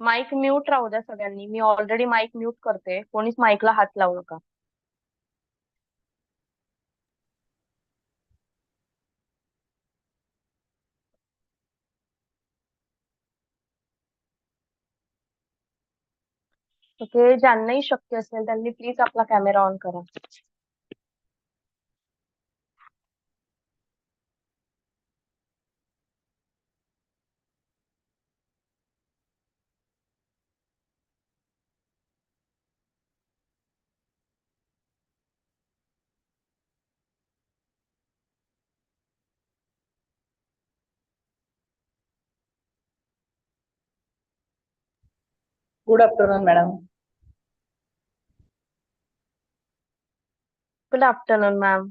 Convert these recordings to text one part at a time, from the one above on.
Mic mute राहू द्या सगळ्यांनी. मी ऑलरेडी माईक म्यूट करते. कोणीच माईकला हात लावू नका. ओके ज्यांनाही शक्य असेल त्यांनी प्लीज आपला कॅमेरा ऑन करा. Good afternoon madam good afternoon ma'am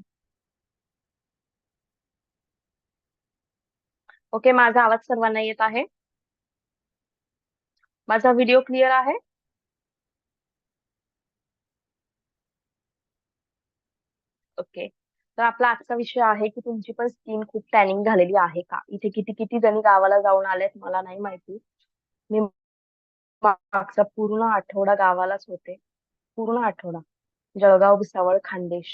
okay माझा आवाज सर्वांना येत आहे? माझा व्हिडिओ क्लिअर आहे? ओके तर आपला आजचा विषय आहे की तुमची पण स्किन खूप टॅनिंग झालेली आहे का? इथे किती किती जणी गावाला जाऊन आल्यात मला नाही माहिती. मी मागचा पूर्ण आठवडा गावालाच होते. पूर्ण आठवडा. जळगाव भुसावळ खानदेश.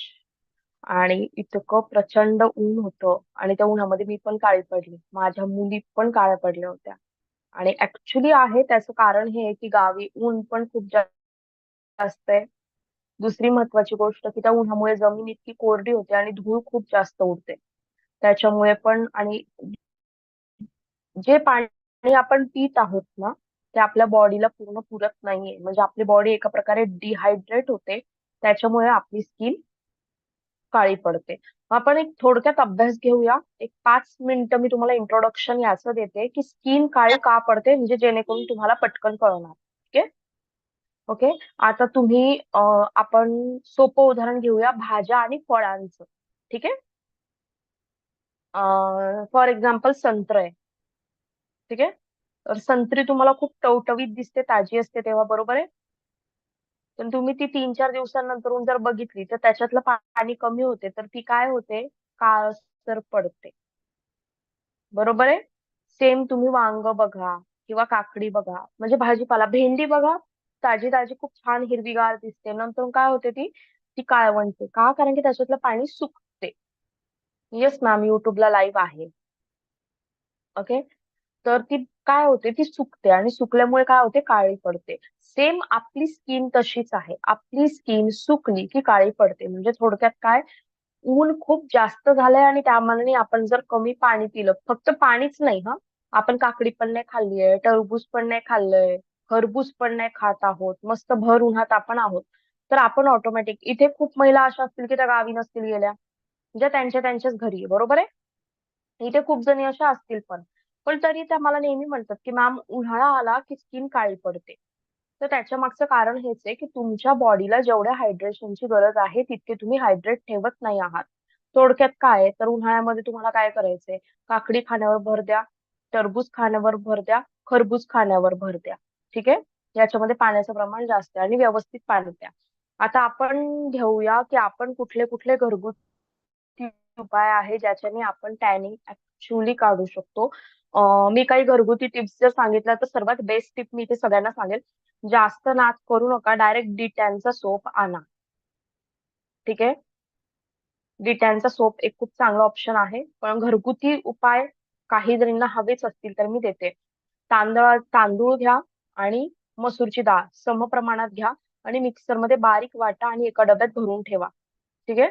आणि इतकं प्रचंड ऊन होतं. आणि त्या उन्हामध्ये मी पण काळी पडली. माझ्या मुली पण काळ्या पडल्या होत्या. आणि ऍक्च्युली आहे त्याचं कारण हे आहे की गावी ऊन पण खूप जास्त आहे. दुसरी महत्वाची गोष्ट की त्या उन्हामुळे जमीन इतकी कोरडी होते आणि धूळ खूप जास्त उडते. त्याच्यामुळे पण आणि जे पाणी आपण पित आहोत ना ते आपल्या बॉडीला पूर्ण पुरत नाहीये. म्हणजे आपली बॉडी एका प्रकारे डिहायड्रेट होते. त्याच्यामुळे आपली स्किन काळी पडते. आपण एक थोडक्यात अभ्यास घेऊया. एक पाच मिनिटं मी तुम्हाला इंट्रोडक्शन याचं देते की स्किन काळी का पडते? म्हणजे जेणेकरून तुम्हाला पटकन कळणार. ओके ओके आता तुम्ही आपण सोपं उदाहरण घेऊया भाज्या आणि फळांचं. ठीक आहे? फॉर एक्झाम्पल संत्र. आहे ठीक आहे? तर संत्री तुम्हाला खूप टवटवीत दिसते ताजी असते तेव्हा बरोबर आहे? पण तुम्ही ती तीन चार दिवसांनंतरून जर बघितली तर त्याच्यातलं पाणी कमी होते. तर ती काय होते? काळसर पडते. बरोबर आहे? सेम तुम्ही वांग बघा किंवा काकडी बघा. म्हणजे भाजीपाला भेंडी बघा ताजी ताजी खूप छान हिरवीगार दिसते. नंतर काय होते ती? ती काळवणते का? कारण की त्याच्यातलं पाणी सुकते. येस मॅम युट्यूबला लाईव्ह आहे. ओके तर ती काय होते? ती सुकते आणि सुकल्यामुळे काय होते? काळी पडते. सेम आपली स्किन तशीच आहे. आपली स्किन सुकली की काळी पडते. म्हणजे थोडक्यात काय? ऊन खूप जास्त झालंय आणि त्यामानाने आपण जर कमी पाणी पिलं फक्त पाणीच नाही हा. आपण काकडी पण नाही खाल्ली आहे टरबूज पण नाही खाल्लंय खरबूज पण नाही खात आहोत मस्त भर उन्हात आपण आहोत. तर आपण ऑटोमॅटिक इथे खूप महिला अशा असतील की त्या गावी नसतील गेल्या. ज्या त्यांच्या त्यांच्याच घरी बरोबर आहे? इथे खूप जणी अशा असतील पण. पण तरी त्या मला नेहमी म्हणतात की मॅम उन्हाळा आला की स्किन काळी पडते. तर त्याच्या मागचं कारण हेच आहे की तुमच्या बॉडीला जेवढ्या हायड्रेशनची गरज आहे तितके तुम्ही हायड्रेट ठेवत नाही आहात. थोडक्यात काय तर उन्हाळ्यामध्ये तुम्हाला काय करायचंय काकडी खाण्यावर भर द्या टरबूज खाण्यावर भर द्या खरबूज खाण्यावर भर द्या. ठीक आहे? याच्यामध्ये पाण्याचं प्रमाण जास्त आहे आणि व्यवस्थित पाणी द्या. आता आपण घेऊया की आपण कुठले कुठले घरगुती उपाय आहे ज्याच्याने आपण टॅनिंग ऍक्च्युली काढू शकतो. मी काही घरगुती टिप्स जर सांगितल्या तर सर्वात बेस्ट टिप मी इथे सगळ्यांना सांगेल. जास्त नाच करू नका. डायरेक्ट डिटॅनचा सोप आणा. ठीक आहे? डिटॅनचा सोप एक खूप चांगला ऑप्शन आहे. पण घरगुती उपाय काही जणींना हवेच असतील तर मी देते. तांदळा तांदूळ घ्या आणि मसूरची डाळ सम प्रमाणात घ्या आणि मिक्सरमध्ये बारीक वाटा आणि एका डब्यात भरून ठेवा. ठीक आहे?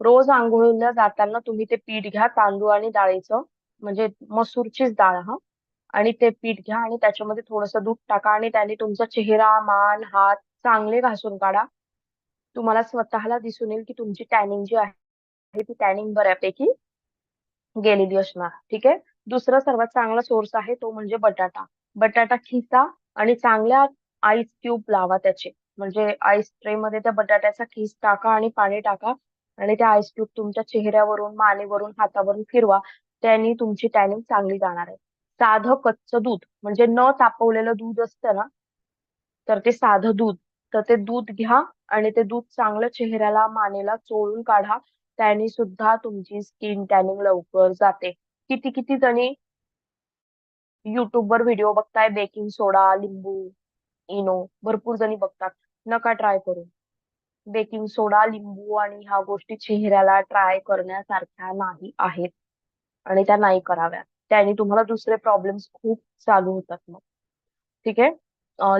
रोज आंघोळीला जाताना तुम्ही ते पीठ घ्या तांदूळ आणि डाळीचं. म्हणजे मसूरचीच डाळ हा. आणि ते पीठ घ्या आणि त्याच्यामध्ये थोडंसं दूध टाका आणि त्याने तुमचा चेहरा मान हात चांगले घासून काढा. तुम्हाला स्वतःला दिसून येईल की तुमची टॅनिंग जी आहे ती टॅनिंग बऱ्यापैकी गेलेली असणार. ठीक आहे? दुसरा सर्वात चांगला सोर्स आहे तो म्हणजे बटाटा. बटाटा खिसा आणि चांगल्या आईस क्यूब लावा त्याचे. म्हणजे आईस ट्रे मध्ये त्या बटाट्याचा खीस टाका आणि पाणी टाका आणि त्या आईस क्यूब तुमच्या चेहऱ्यावरून मानेवरून हातावरून फिरवा. त्यांनी तुमची टॅनिंग चांगली जाणार आहे. साधं कच्चं दूध म्हणजे न तापवलेलं दूध असतं ना तर ते साधं दूध तर ते दूध घ्या आणि ते दूध चांगलं चेहऱ्याला मानेला चोळून काढा. त्याने सुद्धा तुमची स्किन टॅनिंग लवकर जाते. किती किती जणी युट्यूबवर व्हिडिओ बघताय बेकिंग सोडा लिंबू इनो भरपूर जणी बघतात. नका ट्राय करू. बेकिंग सोडा लिंबू आणि ह्या गोष्टी चेहऱ्याला ट्राय करण्यासारख्या नाही आहेत. आणि त्या नाही कराव्या. त्याने तुम्हाला दुसरे प्रॉब्लेम्स खूप चालू होतात मग. ठीक आहे?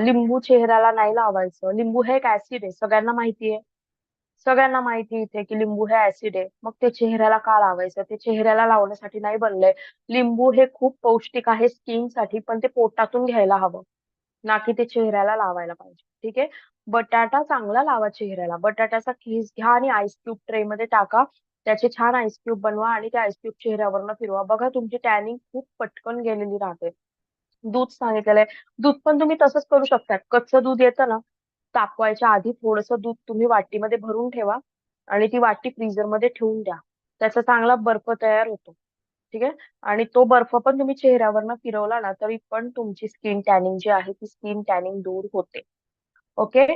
लिंबू चेहऱ्याला नाही लावायचं. लिंबू हे एक ऍसिड आहे. सगळ्यांना माहिती आहे. सगळ्यांना माहिती इथे की लिंबू हे ऍसिड आहे. मग ते चेहऱ्याला का लावायचं? ते चेहऱ्याला लावण्यासाठी नाही बनलंय. लिंबू हे खूप पौष्टिक आहे स्किनसाठी पण ते पोटातून घ्यायला हवं. ना की ते चेहऱ्याला लावायला पाहिजे. ठीक आहे? बटाटा चांगला लावा चेहऱ्याला. बटाट्याचा खीस घ्या आणि आईस क्यूब ट्रे मध्ये टाका. त्याचे छान आईस क्यूब बनवा आणि त्या आईस क्यूब चेहऱ्यावरनं फिरवा. बघा तुमची टॅनिंग खूप पटकन गेलेली राहते. दूध सांगितलेलं आहे. दूध पण तुम्ही तसंच करू शकता कच्चं दूध येतं ना तापवायच्या आधी थोडंसं दूध तुम्ही वाटीमध्ये भरून ठेवा आणि ती वाटी फ्रीझरमध्ये ठेवून द्या. त्याचा चांगला बर्फ तयार होतो. ठीक आहे? आणि तो बर्फ पण तुम्ही चेहऱ्यावरनं फिरवला ना तरी पण तुमची स्किन टॅनिंग जी आहे ती स्किन टॅनिंग दूर होते. ओके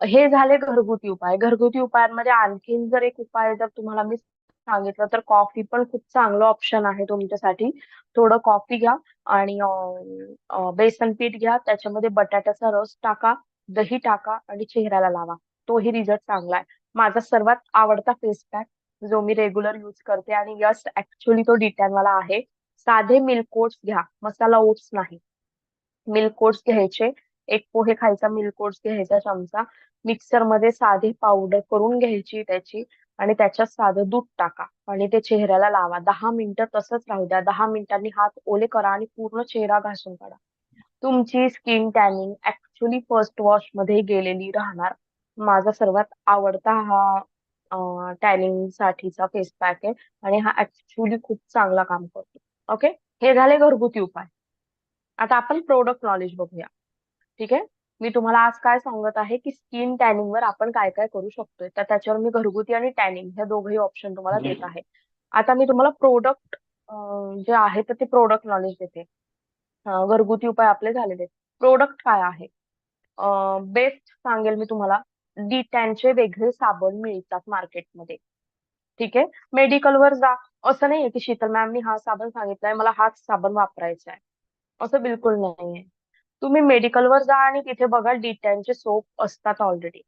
हे झाले घरगुती उपाय. घरगुती उपायांमध्ये आणखीन जर एक उपाय जर तुम्हाला मी सांगितलं तर कॉफी पण खूप चांगलं ऑप्शन आहे तुमच्यासाठी. थोडं कॉफी घ्या आणि बेसन पीठ घ्या. त्याच्यामध्ये बटाट्याचा रस टाका दही टाका आणि चेहऱ्याला लावा. तोही रिझल्ट चांगला आहे. माझा सर्वात आवडता फेस पॅक जो मी रेग्युलर यूज करते आणि यस ऍक्च्युली तो डिटॅन वाला आहे साधे मिल्क ओट्स घ्या. मसाला ओट्स नाही. मिल्क ओट्स घ्यायचे. एक पोहे खायचा मिल्क ओट्स घ्यायचा चमचा मिक्सरमध्ये साधी पावडर करून घ्यायची त्याची आणि त्याच्यात साधं दूध टाका आणि ते चेहऱ्याला लावा. दहा मिनिटं तसंच राहू द्या. दहा मिनिटांनी हात ओले करा आणि पूर्ण चेहरा घासून काढा. तुमची स्किन टॅनिंग ऍक्च्युली फर्स्ट वॉशमध्ये गेलेली राहणार. माझा सर्वात आवडता हा टॅनिंग साठीचा फेस पॅक आहे आणि हा ऍक्च्युली खूप चांगला काम करतो. ओके हे झाले घरगुती उपाय. आता आपण प्रोडक्ट नॉलेज बघूया. ठीक आहे? मी तुम्हाला आज काय सांगत आहे की स्किन टॅनिंग वर आपण काय काय करू शकतोय? तर त्याच्यावर मी घरगुती आणि टॅनिंग हे दोघंही ऑप्शन तुम्हाला देत आहे. आता मी तुम्हाला प्रोडक्ट जे आहे तर ते प्रोडक्ट नॉलेज देते. घरगुती उपाय आपले झालेले. प्रोडक्ट काय आहे? बेस्ट सांगेल मी तुम्हाला. डी चे वेगळे साबण मिळतात मार्केटमध्ये ठीक आहे? मेडिकलवर जा. असं नाहीये की शीतल मॅमनी हा साबण सांगितलाय मला हाच साबण वापरायचा आहे असं बिलकुल नाहीये. तुम्ही मेडिकलवर जा आणि तिथे बघा चे सोप असतात ऑलरेडी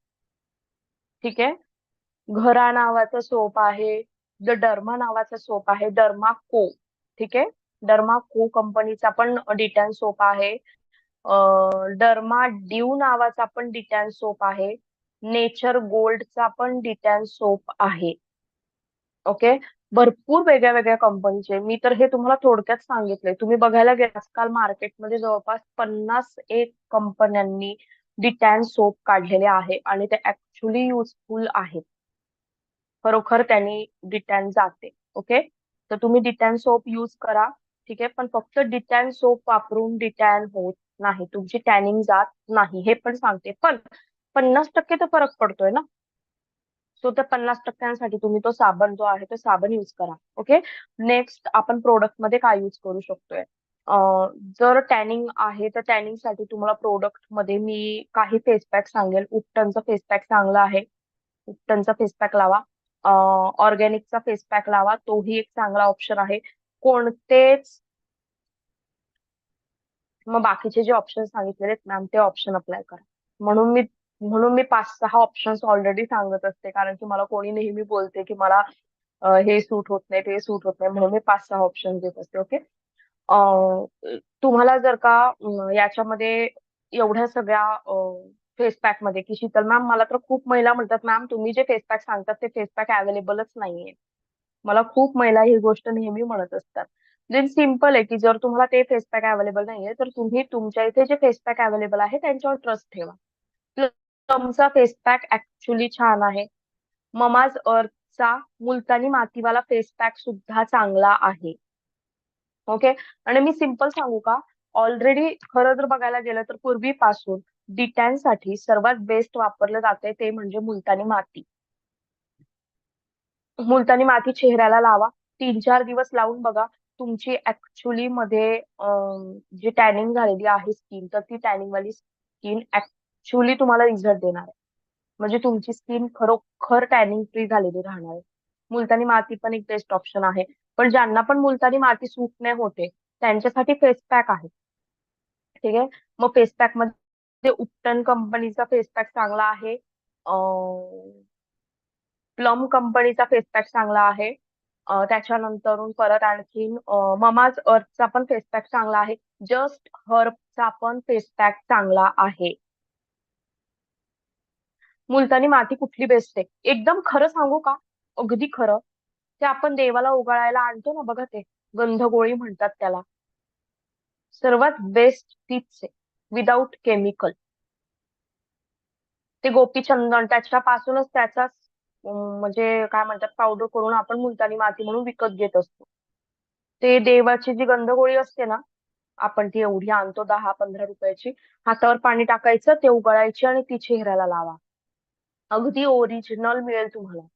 ठीक आहे? घरा नावाचं सोप आहे द डर्मा नावाचा सोप आहे डर्मा को. ठीक आहे? डर्मा को कंपनीचा पण डिटॅन सोप आहे. डर्मा ड्यू नावाचा पण डिटॅन सोप आहे. नेचर गोल्डचा पण डिटॅन सोप आहे. ओके? भरपूर वेगळ्या वेगळ्या कंपनीचे. मी तर हे तुम्हाला थोडक्यात सांगितले तुम्ही बघायला गेला आजकाल मार्केटमध्ये जवळपास पन्नास एक कंपन्यांनी डिटॅन सोप काढलेले आहे आणि ते ऍक्च्युली युजफुल आहेत. खरोखर त्यांनी डिटॅन जाते ओके तर तुम्ही डिटॅन सोप युज करा ठीक आहे? पण फक्त डिटॅन सोप वापरून डिटॅन होत नाही. तुमची टॅनिंग जात नाही हे पण सांगते. पण पन्नास टक्के तर फरक पडतोय ना? सो त्या पन्नास टक्क्यांसाठी तुम्ही तो साबण जो आहे तो साबण युज करा. ओके नेक्स्ट आपण प्रोडक्टमध्ये काय युज करू शकतोय? जर टॅनिंग आहे तर टॅनिंगसाठी तुम्हाला प्रोडक्टमध्ये मी काही फेस पॅक सांगेल. उपटनचा फेस पॅक चांगला आहे. उपटनचा फेस पॅक लावा. ऑर्गॅनिकचा फेस पॅक लावा. तोही एक चांगला ऑप्शन आहे. कोणतेच मग बाकीचे जे ऑप्शन सांगितलेले आहेत मॅम ते ऑप्शन अप्लाय करा. म्हणून मी म्हणून मी पाच सहा ऑप्शन्स ऑलरेडी सांगत असते. कारण की मला कोणी नेहमी बोलते की मला हे सूट होत नाही ते सूट होत नाही. म्हणून मी पाच सहा ऑप्शन देत असते ओके तुम्हाला जर का याच्यामध्ये एवढ्या सगळ्या फेस पॅकमध्ये की शीतल मॅम मला तर खूप महिला म्हणतात मॅम तुम्ही जे फेस पॅक सांगतात ते फेस पॅक अवेलेबलच नाहीये. मला खूप महिला ही गोष्ट नेहमी म्हणत असतात. देन सिंपल आहे की जर तुम्हाला ते फेस पॅक अवेलेबल नाहीये तर तुम्ही तुमच्या इथे जे फेस पॅक अवेलेबल आहे त्यांच्यावर ट्रस्ट ठेवा. प्लमचा फेस पॅक ऍक्च्युली छान आहे. ममाज अर्थचा मुलतानी मातीवाला फेस पॅक सुद्धा चांगला आहे. ओके आणि मी सिंपल सांगू का? ऑलरेडी खरं जर बघायला गेलं तर पूर्वीपासून डिटॅनसाठी सर्वात बेस्ट वापरलं जाते ते म्हणजे मुलतानी माती. मुलतानी माती चेहऱ्याला लावा. तीन चार दिवस लावून बघा. तुमची ऍक्च्युली मध्ये जी टॅनिंग झालेली आहे स्किन तर ती टॅनिंग वाली स्किन ऍक्च्युली तुम्हाला रिझल्ट देणार आहे. म्हणजे तुमची स्किन खरोखर टॅनिंग फ्री झालेली राहणार आहे. मुलतानी माती पण एक बेस्ट ऑप्शन आहे. पण ज्यांना पण मुलतानी माती सूट नाही होते त्यांच्यासाठी फेस पॅक आहे. ठीक आहे? मग फेस पॅकमध्ये उपटन कंपनीचा फेस पॅक चांगला आहे. प्लम कंपनीचा फेस पॅक चांगला आहे. त्याच्यानंतर त्याच्यानंतरून परत आणखीन ममाज अर्थचा पण फेस पॅक चांगला आहे. जस्ट हर्बचा पण फेस पॅक चांगला आहे. मुलतानी माती कुठली बेस्ट आहे? एकदम खरं सांगू का? अगदी खरं. ते आपण देवाला उगाळायला आणतो ना बघा ते. गंधगोळी म्हणतात त्याला. सर्वात बेस्ट तीच आहे. विदाउट केमिकल ते गोपीचंदन त्याच्यापासूनच त्याचा म्हणजे काय म्हणतात पावडर करून आपण मुलतानी माती म्हणून विकत घेत असतो. ते देवाची जी गंधगोळी असते ना आपण ती एवढी आणतो दहा पंधरा रुपयाची. हातावर पाणी टाकायचं ते उगळायची आणि ती चेहऱ्याला लावा. अगदी ओरिजिनल मिळेल तुम्हाला.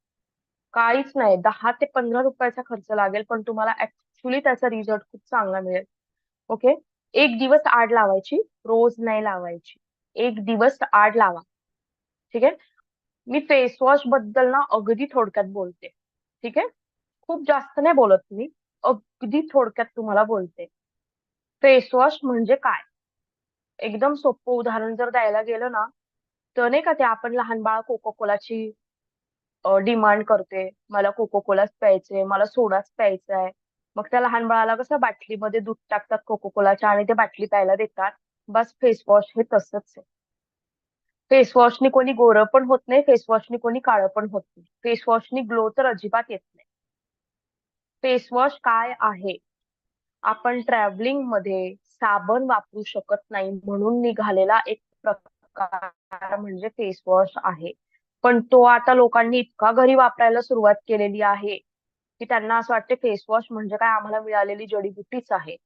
काहीच नाही दहा ते पंधरा रुपयाचा खर्च लागेल पण तुम्हाला ऍक्च्युली त्याचा रिझल्ट खूप चांगला मिळेल. ओके एक दिवस आड लावायची रोज नाही लावायची. एक दिवस आड लावा. ठीक आहे? मी फेस वॉशबद्दल ना अगदी थोडक्यात बोलते. ठीक आहे? खूप जास्त नाही बोलत मी अगदी थोडक्यात तुम्हाला बोलते. फेस वॉश म्हणजे काय? एकदम सोपं उदाहरण जर द्यायला गेलं ना नाही का ते आपण लहान बाळ कोको कोलाची डिमांड करते. मला कोको कोलाच प्यायचंय मला सोडाच प्यायचा आहे मग त्या लहान बाळाला कसं बाटलीमध्ये दूध टाकतात कोको कोलाच्या आणि ते बाटली प्यायला देतात. बस फेस वॉश हे तसंच आहे. फेस वॉशनी कोणी गोरं पण होत नाही फेस वॉशनी कोणी काळं पण होत नाही. फेस वॉशनी ग्लो तर अजिबात येत नाही. फेस वॉश काय आहे? आपण ट्रॅव्हलिंगमध्ये साबण वापरू शकत नाही म्हणून निघालेला एक प्रकार म्हणजे फेस वॉश आहे. पण तो आता लोकांनी इतका घरी वापरायला सुरुवात केलेली आहे की त्यांना असं वाटते फेस वॉश म्हणजे काय आम्हाला मिळालेली जडीबुटीच आहे.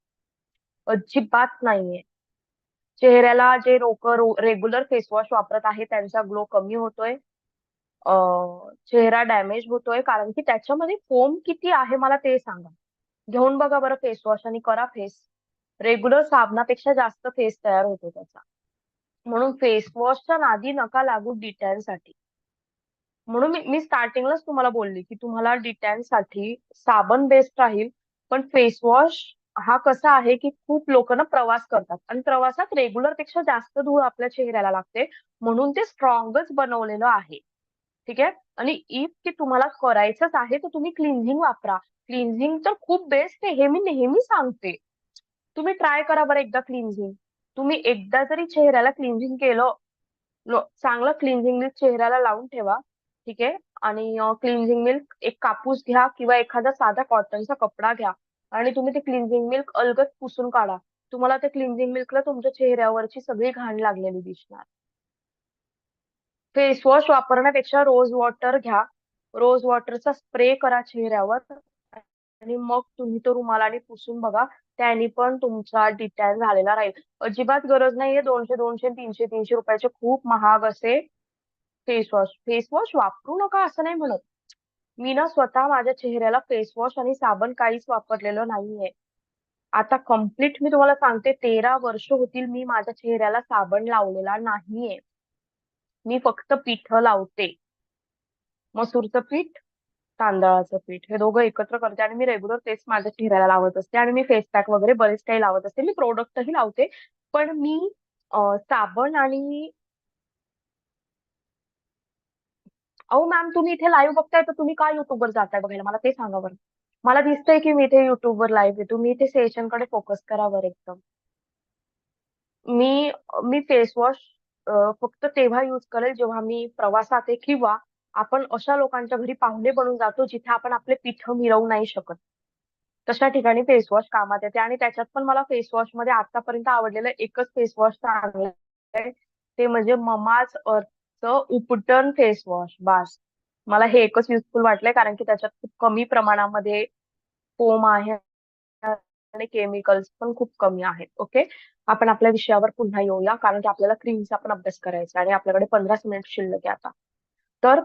अजिबात नाहीये. चेहऱ्याला जे लोक रेग्युलर फेस वॉश वापरत आहे त्यांचा ग्लो कमी होतोय. चेहरा डॅमेज होतोय कारण की त्याच्यामध्ये फोम किती आहे मला ते सांगा. घेऊन बघा बरं फेस वॉश आणि करा फेस रेग्युलर साबणापेक्षा जास्त फेस तयार होतो त्याचा. म्हणून फेस वॉशच्या नादी नका लागू डिटॅनसाठी. म्हणून मी मी स्टार्टिंगलाच तुम्हाला बोलली की तुम्हाला डिटॅनसाठी साबण बेस्ट राहील पण फेस वॉश हा कसा आहे की खूप लोक ना प्रवास करतात आणि प्रवासात रेग्युलरपेक्षा जास्त धूळ आपल्या चेहऱ्याला लागते म्हणून ते स्ट्रॉंगच बनवलेलं आहे. ठीक आहे? आणि इफ की तुम्हाला करायचंच आहे तर तुम्ही क्लिन्झिंग वापरा. क्लिन्झिंग तर खूप बेस्ट आहे हे मी नेहमी सांगते. तुम्ही ट्राय करा बरं एकदा क्लिन्झिंग तुम्ही एकदा जरी चेहऱ्याला क्लिन्झिंग केलं चांगलं क्लिन्झिंग मिल्क चेहऱ्याला लावून ठेवा ठीक आहे? आणि क्लिन्झिंग मिल्क एक कापूस घ्या किंवा एखादा साधा कॉटनचा कपडा घ्या आणि तुम्ही ते क्लिन्झिंग मिल्क अलगद पुसून काढा. तुम्हाला ते क्लिन्झिंग मिल्कला तुमच्या चेहऱ्यावरची सगळी घाण लागलेली दिसणार. फेस वॉश वापरण्यापेक्षा रोज वॉटर घ्या. रोज वॉटरचा स्प्रे करा चेहऱ्यावर. आणि मग तुम्ही तो रुमालाने पुसून बघा त्याने पण तुमचा डिटॅन झालेला राहील. अजिबात गरज नाहीये दोनशे दोनशे तीनशे तीनशे रुपयाचे खूप महाग असे फेस वॉश फेस वॉश वापरू नका असं नाही म्हणत. मी ना स्वतः माझ्या चेहऱ्याला फेस वॉश आणि साबण काहीच वापरलेलं नाहीये. आता कंप्लीट मी तुम्हाला सांगते तेरा वर्ष होतील मी माझ्या चेहऱ्याला साबण लावलेला नाहीये. मी फक्त पीठ लावते. मसूरचं पीठ तांदळाचं पीठ हे दोघं एकत्र करते आणि मी रेग्युलर तेच माझ्या चेहऱ्याला लावत असते आणि मी फेस पॅक वगैरे बरेच काही लावत असते. मी प्रोडक्टही लावते पण मी साबण आणि अहो मॅम तुम्ही इथे लाईव्ह बघताय तर तुम्ही का युट्यूबवर जाताय बघायला? मला ते सांगा बरं. मला दिसतंय की मी इथे युट्यूबवर लाईव्ह आहे तुम्ही इथे सेशनकडे फोकस करा बरं एकदम. मी मी फेस वॉश फक्त तेव्हा युज करेल जेव्हा मी प्रवासात आहे किंवा आपण अशा लोकांच्या घरी पाहुणे बनून जातो जिथे आपण आपले पीठ मिळवू नाही शकत. तशा ठिकाणी फेस वॉश कामात येते आणि त्याच्यात पण मला फेस वॉशमध्ये आतापर्यंत आवडलेलं एकच फेस वॉश चांगलं ते म्हणजे ममाज अर्थ उपटन फेसवॉश बास. मला हे एकच युजफुल वाटलंय कारण की त्याच्यात खूप कमी प्रमाणामध्ये फोम आहे आणि केमिकल्स पण खूप कमी आहेत. ओके आपण आपल्या विषयावर पुन्हा येऊया कारण की आपल्याला क्रीमचा पण अभ्यास करायचा आणि आपल्याकडे पंधराच मिनिट शिल्लक आहे आता. तर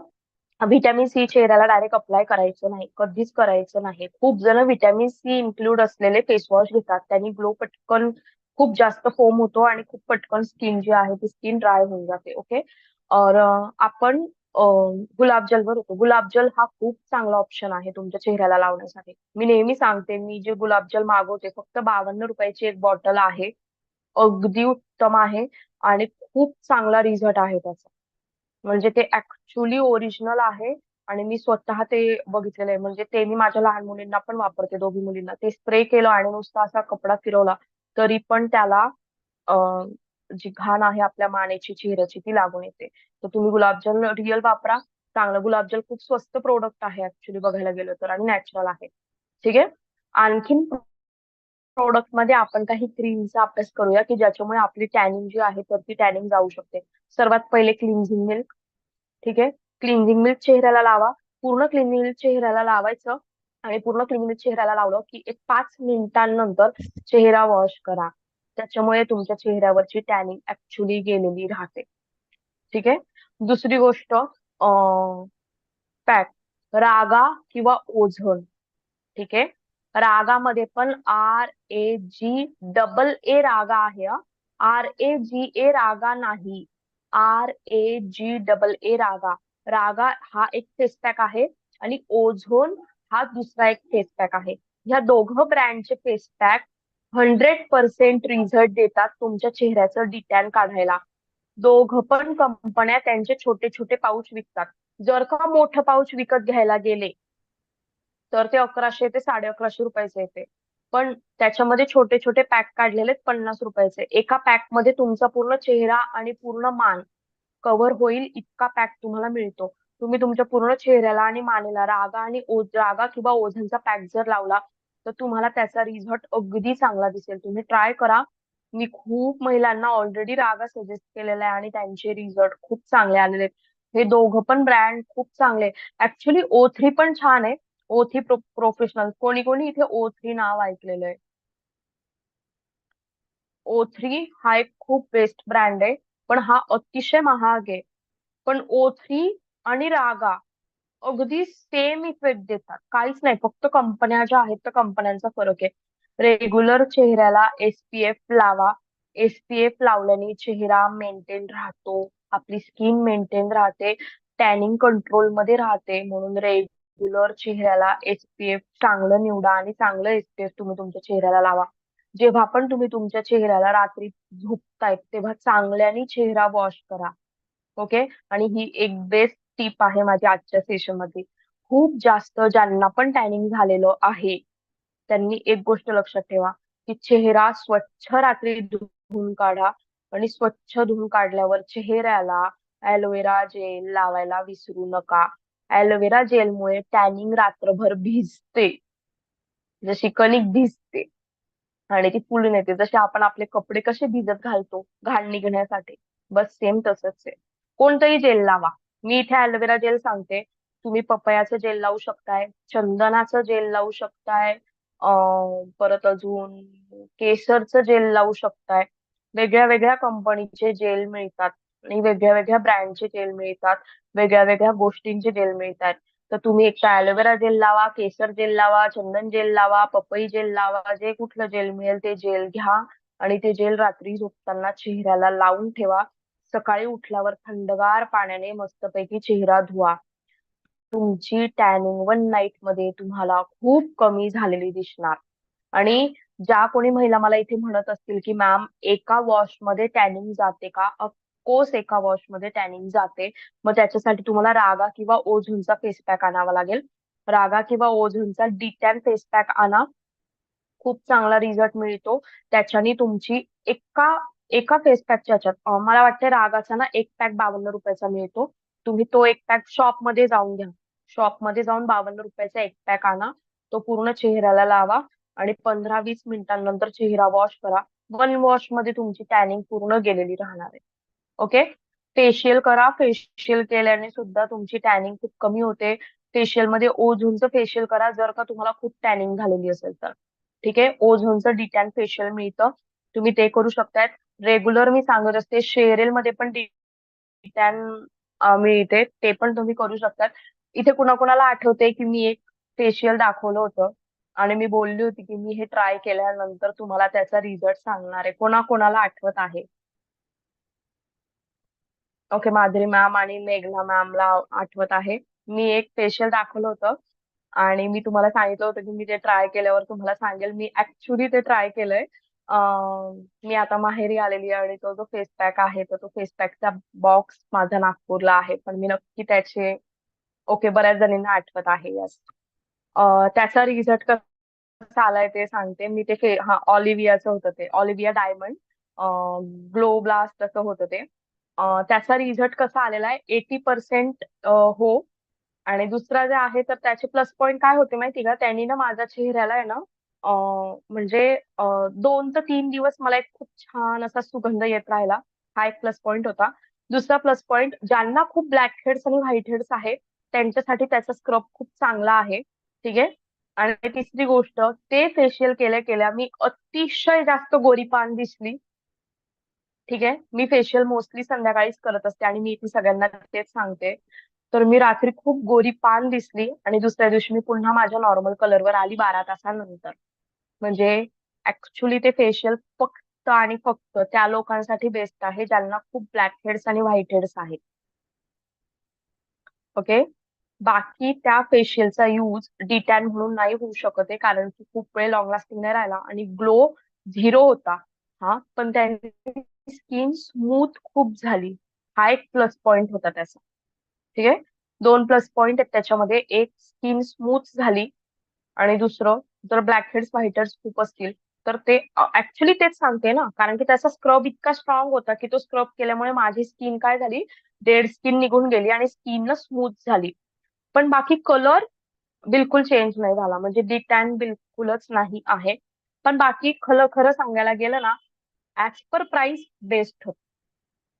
व्हिटॅमिन सी चेहऱ्याला डायरेक्ट अप्लाय करायचं नाही कधीच करायचं नाही. खूप जण व्हिटॅमिन सी इन्क्लूड असलेले फेस वॉश घेतात. त्यांनी ग्लो पटकन खूप जास्त फोम होतो आणि खूप पटकन स्किन जी आहे ती स्किन ड्राय होऊन जाते ओके और आपण अं, गुलाबजलवर होतो. गुलाबजल हा खूप चांगला ऑप्शन आहे तुमच्या चेहऱ्याला लावण्यासाठी. मी नेहमी सांगते मी जे गुलाबजल मागवते फक्त बावन्न रुपयाची एक बॉटल आहे. अगदी उत्तम आहे आणि खूप चांगला रिझल्ट आहे त्याचा. म्हणजे ते ऍक्च्युली ओरिजिनल आहे आणि मी स्वतः ते बघितलेलं आहे. म्हणजे ते मी माझ्या लहान मुलींना पण वापरते दोघी मुलींना. ते स्प्रे केलं आणि नुसता असा कपडा फिरवला तरी पण त्याला जी घाण आहे आपल्या मानेची चेहऱ्याची ती लागून येते. तर तुम्ही गुलाबजल रिअल वापरा. चांगलं गुलाबजल खूप स्वस्त प्रोडक्ट आहे ऍक्च्युली बघायला गेलं तर आणि नॅचरल आहे. ठीक आहे? आणखीन प्रोडक्टमध्ये आपण काही क्रीमचा अभ्यास करूया की ज्याच्यामुळे आपली टॅनिंग जी आहे तर ती टॅनिंग जाऊ शकते. सर्वात पहिले क्लिन्झिंग मिल्क ठीक आहे? क्लिन्झिंग मिल्क चेहऱ्याला लावा. पूर्ण क्लिनिंग मिल्क चेहऱ्याला लावायचं आणि पूर्ण क्लिनिंग मिल्क चेहऱ्याला लावलं की एक पाच मिनिटांनंतर चेहरा वॉश करा. त्याच्यामुळे तुमच्या चेहऱ्यावरची टॅनिंग ऍक्च्युली गेलेली राहते. ठीक आहे? दुसरी गोष्ट पॅक रागा किंवा ओझोन ठीक आहे? रागामध्ये पण R A G double A रागा आहे आर ए जी ए रागा नाही. R A G double A रागा. रागा हा एक फेस पॅक आहे आणि ओझोन हा दुसरा एक फेस पॅक आहे. ह्या दोघं ब्रँडचे face pack hundred percent result देतात तुमच्या चेहऱ्याचं डिटॅन काढायला. दोघ पण कंपन्या त्यांचे छोटे छोटे पाऊच विकतात. जर का मोठं पाऊच विकत घ्यायला गेले तर ते अकराशे ते साडे अकराशे रुपयाचे येते पण त्याच्यामध्ये छोटे छोटे पॅक काढलेले आहेत पन्नास रुपयाचे. एका पॅकमध्ये तुमचा पूर्ण चेहरा आणि पूर्ण मान कव्हर होईल इतका पॅक तुम्हाला मिळतो. तुम्ही तुमच्या पूर्ण चेहऱ्याला आणि मानेला रागा आणि रागा किंवा ओझनचा पॅक जर लावला तर तुम्हाला त्याचा रिझल्ट अगदी चांगला दिसेल. तुम्ही ट्राय करा. मी खूप महिलांना ऑलरेडी रागा सजेस्ट केलेला आहे आणि त्यांचे रिझल्ट खूप चांगले आलेले आहेत. हे दोघं पण ब्रँड खूप चांगले ऍक्च्युली ओ थ्री पण छान आहे. ओ थ्री प्रोफेशनल कोणी कोणी इथे ओ थ्री नाव ऐकलेलं आहे. ओ थ्री हा एक खूप बेस्ट ब्रँड आहे पण हा अतिशय महाग आहे. पण ओ थ्री आणि रागा अगदी सेम इफेक्ट देतात. काहीच नाही फक्त कंपन्या ज्या आहेत त्या कंपन्यांचा फरक आहे. रेग्युलर चेहऱ्याला एसपीएफ लावा. एसपीएफ लावल्याने चेहरा मेंटेन राहतो. आपली स्किन मेंटेन राहते. टॅनिंग कंट्रोलमध्ये राहते. म्हणून रेग्युलर चेहऱ्याला एसपीएफ चांगलं निवडा आणि चांगलं एसपीएफ तुम्ही तुमच्या चेहऱ्याला लावा. जेव्हा पण तुम्ही तुमच्या चेहऱ्याला रात्री झोपतायत तेव्हा चांगल्याने चेहरा वॉश करा. ओके आणि ही एक बेस्ट टीप आहे माझ्या आजच्या सेशनमध्ये. खूप जास्त ज्यांना पण टॅनिंग झालेलं आहे त्यांनी एक गोष्ट लक्षात ठेवा की चेहरा स्वच्छ रात्री धुवून काढा आणि स्वच्छ धुवून काढल्यावर चेहऱ्याला ॲलोवेरा जेल लावायला विसरू नका. ॲलोवेरा जेलमुळे टॅनिंग रात्रभर भिजते. जशी कणिक भिजते. आणि ती फुलून येते. जसे आपण आपले कपडे कसे भिजत घालतो घाण निघण्यासाठी. बस सेम तसंच आहे. कोणतंही जेल लावा. मी इथे ॲलोवेरा जेल सांगते. तुम्ही पपयाचं जेल लावू शकताय चंदनाचं जेल लावू शकताय परत अजून केसरचं जेल लावू शकताय. वेगळ्या वेगळ्या कंपनीचे जेल मिळतात. आणि वेगळ्या वेगळ्या ब्रँडचे जेल मिळतात वेगळ्या वेगळ्या गोष्टींचे जेल मिळतात. तर तुम्ही एक ॲलोवेरा जेल लावा केसर जेल लावा चंदन जेल लावा पपई जेल लावा जे कुठलं जेल मिळेल ते जेल घ्या आणि ते जेल रात्री झोपताना चेहऱ्याला लावून ठेवा. सकाळी उठल्यावर थंडगार पाण्याने मस्तपैकी चेहरा धुवा. तुमची टॅनिंग वन नाईटमध्ये तुम्हाला खूप कमी झालेली दिसणार. आणि ज्या कोणी महिला मला इथे म्हणत असतील की मॅम एका वॉशमध्ये टॅनिंग जाते का? ऑफकोर्स एका वॉशमध्ये टॅनिंग जाते. मग त्याच्यासाठी तुम्हाला रागा किंवा ओझोनचा फेस पॅक आणावा लागेल. रागा किंवा ओझोनचा डिटॅन फेस पॅक आणा. खूप चांगला रिझल्ट मिळतो. त्याच्याने तुमची एका एका फेस पॅकच्या ह्याच्यात मला वाटतं रागाचा ना एक पॅक बावन्न रुपयाचा मिळतो. तुम्ही तो एक पॅक शॉपमध्ये जाऊन घ्या. शॉपमध्ये जाऊन बावन्न रुपयाचा एक पॅक आणा. तो पूर्ण चेहऱ्याला लावा आणि पंधरा वीस मिनिटांनंतर चेहरा वॉश करा. वन वॉशमध्ये तुमची टॅनिंग पूर्ण गेलेली राहणार आहे. ओके? फेशियल करा. फेशियल केल्याने सुद्धा तुमची टॅनिंग खूप कमी होते. फेशियलमध्ये ओझोनचं फेशियल करा. जर का तुम्हाला खूप टॅनिंग झालेली असेल तर. ठीक आहे? ओझोनचं डिटॅन फेशियल मिळतं. तुम्ही ते करू शकताय. रेग्युलर मी सांगत असते शेरेल मध्ये पण डिटॅन मिळते. ते पण तुम्ही करू शकतात इथे कुणाकुणाला आठवते की मी एक फेशियल दाखवलं होतं. आणि मी बोलली होती की मी हे ट्राय केल्यानंतर तुम्हाला त्याचा रिझल्ट सांगणार आहे. कोणाकोणाला आठवत आहे? ओके माधुरी मॅम आणि मेघना मॅमला आठवत आहे. मी एक फेशियल दाखवलं होतं आणि मी तुम्हाला सांगितलं होतं की मी ते ट्राय केल्यावर तुम्हाला सांगेल. मी ऍक्च्युली ते ट्राय केलंय. मी आता माहेरी आलेली आहे आणि तो जो फेस पॅक आहे तर तो फेस पॅकचा बॉक्स माझा नागपूरला आहे. पण मी नक्की त्याचे ओके बऱ्याच जणींना आठवत आहे. यस त्याचा रिझल्ट कसा आलाय ते सांगते. मी ते हा ऑलिव्हियाचं होतं ते. ऑलिव्हिया डायमंड ग्लो ब्लास्ट असं होतं ते. त्याचा रिझल्ट कसा आलेला आहे? एटी पर्सेंट हो. आणि दुसरा जे आहे तर त्याचे प्लस पॉईंट काय होते माहिती का? त्यांनी ना माझ्या चेहऱ्याला आहे ना म्हणजे दोन ते तीन दिवस मला एक खूप छान असा सुगंध येत राहिला. हा एक प्लस पॉईंट होता. दुसरा प्लस पॉईंट ज्यांना खूप ब्लॅक हेड्स आणि व्हाईट हेड्स आहे त्यांच्यासाठी त्याचा स्क्रब खूप चांगला आहे. ठीक आहे? आणि तिसरी गोष्ट ते फेशियल केल्या केल्या मी अतिशय जास्त गोरीपान दिसली. ठीक आहे. मी फेशियल मोस्टली संध्याकाळीच करत असते आणि मी इथे सगळ्यांना तेच सांगते. तर मी रात्री खूप गोरी पान दिसली आणि दुसऱ्या दिवशी मी पुन्हा माझ्या नॉर्मल कलरवर आली बारा तासानंतर. म्हणजे ऍक्च्युली ते फेशियल फक्त आणि फक्त त्या लोकांसाठी बेस्ट आहे ज्यांना खूप ब्लॅक हेड्स आणि व्हाईट हेड्स आहेत. ओके बाकी त्या फेशियलचा यूज डिटॅन म्हणून नाही होऊ शकत आहे कारण की खूप वेळ लॉंग लास्टिंग नाही राहिला आणि ग्लो झिरो होता. हा पण त्यांची स्किन स्मूथ खूप झाली. हा एक प्लस पॉइंट होता त्याचा. ठीक आहे? दोन प्लस पॉइंट आहेत त्याच्यामध्ये. एक स्किन स्मूथ झाली आणि दुसरं जर ब्लॅक हेड्स व्हाईट खूप असतील तर ते ऍक्च्युली तेच सांगते ना. कारण की त्याचा स्क्रब इतका स्ट्रॉंग होता की तो स्क्रब केल्यामुळे माझी स्किन काय झाली? डेड स्किन निघून गेली आणि स्किन स्मूथ झाली. पण बाकी कलर बिलकुल चेंज नाही झाला. म्हणजे डिटॅन बिलकुलच नाही आहे. पण बाकी खरं खरं सांगायला गेलं ना ऍज पर प्राइस बेस्ट होत.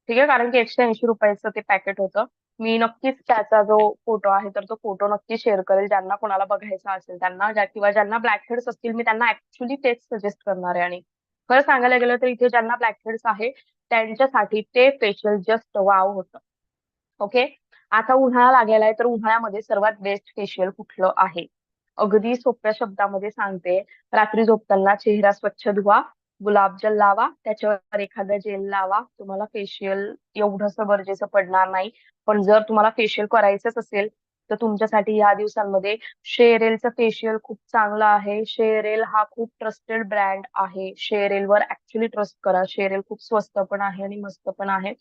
ठीक आहे? कारण की एकशे ऐंशी रुपयाचं ते पॅकेट होतं. मी नक्कीच त्याचा जो फोटो आहे तर तो फोटो नक्की शेअर करेल. ज्यांना कोणाला बघायचा असेल त्यांना ज्या किंवा ज्यांना ब्लॅक हेड्स असतील मी त्यांना ऍक्च्युली तेच सजेस्ट करणार आहे. आणि खरं सांगायला गेलं तर इथे ज्यांना ब्लॅक हेड्स आहे त्यांच्यासाठी ते फेशियल जस्ट वाव होतं. ओके आता उन्हाळा लागलेला आहे तर उन्हाळ्यामध्ये सर्वात बेस्ट फेशियल कुठलं आहे? अगदी सोप्या शब्दामध्ये सांगते. रात्री झोपताना चेहरा स्वच्छ धुवा. गुलाबजल लावा त्याच्यावर एखादं जेल लावा. तुम्हाला फेशियल एवढंस गरजेचं पडणार नाही. पण जर तुम्हाला फेशियल करायचंच असेल तर तुमच्यासाठी या दिवसांमध्ये शेरेलचं फेशियल खूप चांगलं आहे. शेरेल हा खूप ट्रस्टेड ब्रँड आहे. शेरेलवर ऍक्च्युली ट्रस्ट करा. शेरेल खूप स्वस्त पण आहे आणि मस्त पण आहे.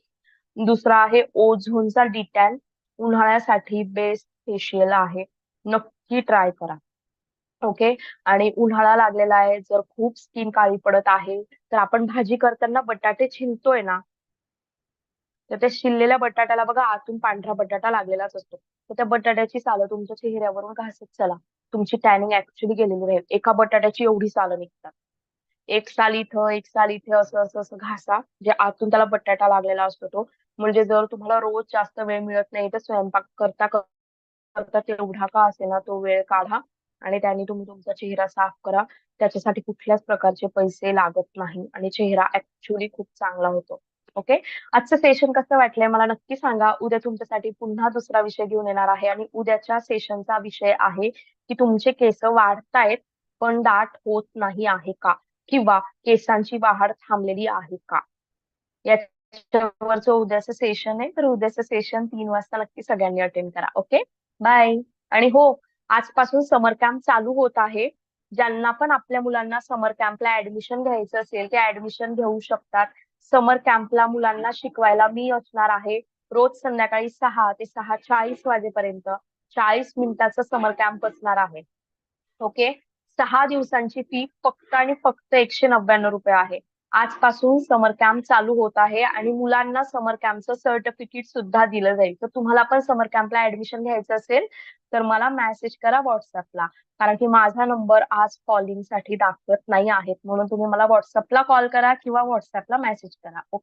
दुसरा आहे ओझोनचा डिटॅन उन्हाळ्यासाठी बेस्ट फेशियल आहे. नक्की ट्राय करा. ओके? आणि उन्हाळा लागलेला आहे जर खूप स्किन काळी पडत आहे तर आपण भाजी करताना बटाटे छिलतोय ना? तर त्या शिललेल्या बटाट्याला बघा आतून पांढरा बटाटा लागलेलाच असतो. तर त्या बटाट्याची सालं तुमच्या चेहऱ्यावरून घासत चला. तुमची टॅनिंग ऍक्च्युली गेलेली राहील. एका बटाट्याची एवढी सालं निघतात. एक साल इथं एक साल इथे असं असं असं घासा. जे आतून त्याला बटाटा लागलेला असतो तो. म्हणजे जर तुम्हाला रोज जास्त वेळ मिळत नाही तर स्वयंपाक करता करता तेवढा का असेना तो वेळ काढा. आणि त्याने तुम्ही तुमचा चेहरा साफ करा. त्याच्यासाठी कुठल्याच प्रकारचे पैसे लागत नाही आणि चेहरा ऍक्च्युली खूप चांगला होतो. ओके आजचं सेशन कसं वाटलंय मला नक्की सांगा. उद्या तुमच्यासाठी पुन्हा दुसरा विषय घेऊन येणार आहे आणि उद्याच्या सेशनचा विषय आहे की तुमचे केस वाढतायत पण दाट होत नाही आहे का? किंवा केसांची वाढ थांबलेली आहे का? याच्यावरचं उद्याचं सेशन आहे तर उद्याचं सेशन तीन वाजता नक्की सगळ्यांनी अटेंड करा. ओके बाय आणि हो आजपासून समर कॅम्प चालू होत आहे. ज्यांना पण आपल्या मुलांना समर कॅम्पला ऍडमिशन घ्यायचं असेल ते ऍडमिशन घेऊ शकतात. समर कॅम्पला मुलांना शिकवायला मी असणार आहे. रोज संध्याकाळी सहा ते सहा चाळीस वाजेपर्यंत चाळीस मिनिटाचा समर कॅम्प असणार आहे. ओके सहा दिवसांची फी फक्त आणि फक्त एकशे नव्याण्णव रुपये आहे. आजपासून समर कॅम्प चालू होत आहे आणि मुलांना समर कॅम्पचं सर्टिफिकेट सुद्धा दिलं जाईल. तर तुम्हाला पण समर कॅम्पला ऍडमिशन घ्यायचं असेल तर मला मेसेज करा व्हॉट्सअपला कारण की माझा नंबर आज कॉलिंगसाठी दाखवत नाही आहेत. म्हणून तुम्ही मला व्हॉट्सअपला कॉल करा किंवा व्हॉट्सअपला मेसेज करा. ओके